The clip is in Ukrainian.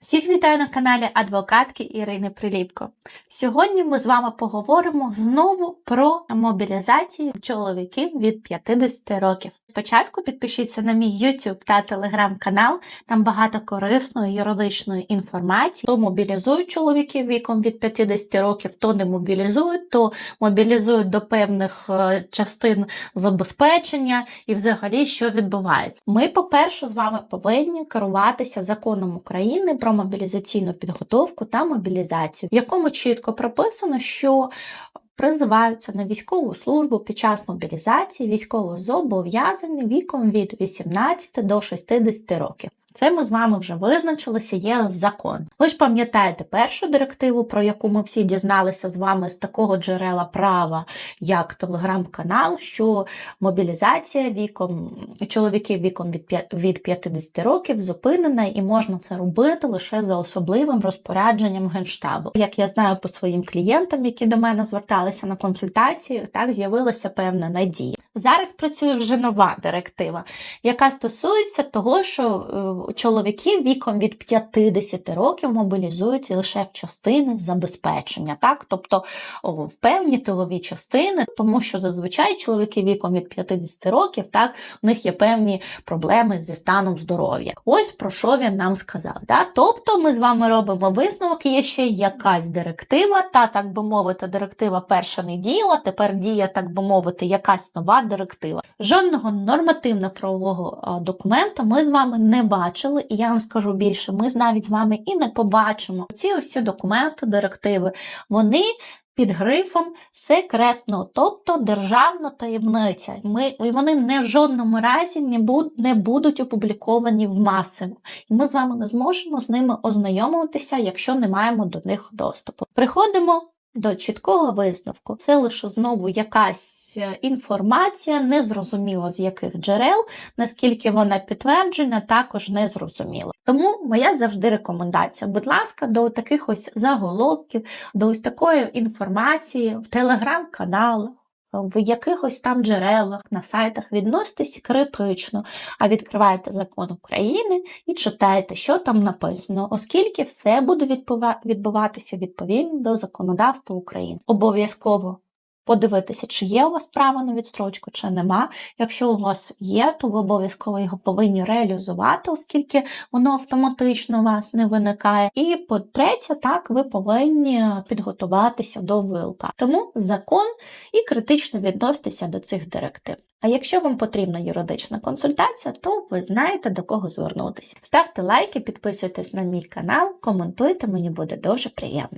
Всіх вітаю на каналі адвокатки Ірини Приліпко. Сьогодні ми з вами поговоримо знову про мобілізацію чоловіків від 50 років. Спочатку підпишіться на мій YouTube та Telegram канал, там багато корисної юридичної інформації. То мобілізують чоловіків віком від 50 років, то не мобілізують, то мобілізують до певних е, частин забезпечення і взагалі що відбувається. Ми, по-перше, з вами повинні керуватися законом України про мобілізаційну підготовку та мобілізацію, в якому чітко прописано, що призиваються на військову службу під час мобілізації військовозобов'язані віком від 18 до 60 років. Це ми з вами вже визначилися, є закон. Ви ж пам'ятаєте першу директиву, про яку ми всі дізналися з вами з такого джерела права, як телеграм-канал, що мобілізація віком чоловіків віком від п'я- 50 років зупинена, і можна це робити лише за особливим розпорядженням генштабу. Як я знаю по своїм клієнтам, які до мене зверталися на консультацію, так з'явилася певна надія. Зараз працює вже нова директива, яка стосується того, що е, чоловіків віком від 50 років мобілізують лише в частини забезпечення, так тобто в певні тилові частини, тому що зазвичай чоловіки віком від 50 років, так у них є певні проблеми зі станом здоров'я. Ось про що він нам сказав. Так? Тобто, ми з вами робимо висновок, є ще якась директива, та так би мовити, директива перша не діяла, тепер діє, так би мовити, якась нова директива. Жодного нормативно-правового документа ми з вами не бачили, і я вам скажу більше, ми навіть з вами і не побачимо. Ці усі документи, директиви, вони під грифом секретно, тобто державна таємниця. Ми, вони не в жодному разі не, буд, не будуть опубліковані в масово. І ми з вами не зможемо з ними ознайомитися, якщо не маємо до них доступу. Приходимо до чіткого висновку. Це лише знову якась е, інформація, незрозуміло з яких джерел, наскільки вона підтверджена, також не зрозуміло. Тому моя завжди рекомендація, будь ласка, до таких ось заголовків, до ось такої інформації в телеграм-каналах. В якихось там джерелах на сайтах відноситесь критично, а відкриваєте закон України і читаєте, що там написано, оскільки все буде відбуватися відповідно до законодавства України. Обов'язково подивитися, чи є у вас право на відстрочку, чи нема. Якщо у вас є, то ви обов'язково його повинні реалізувати, оскільки воно автоматично у вас не виникає. І по-третє, так ви повинні підготуватися до вилка. Тому закон і критично відноситися до цих директив. А якщо вам потрібна юридична консультація, то ви знаєте до кого звернутися. Ставте лайки, підписуйтесь на мій канал, коментуйте, мені буде дуже приємно.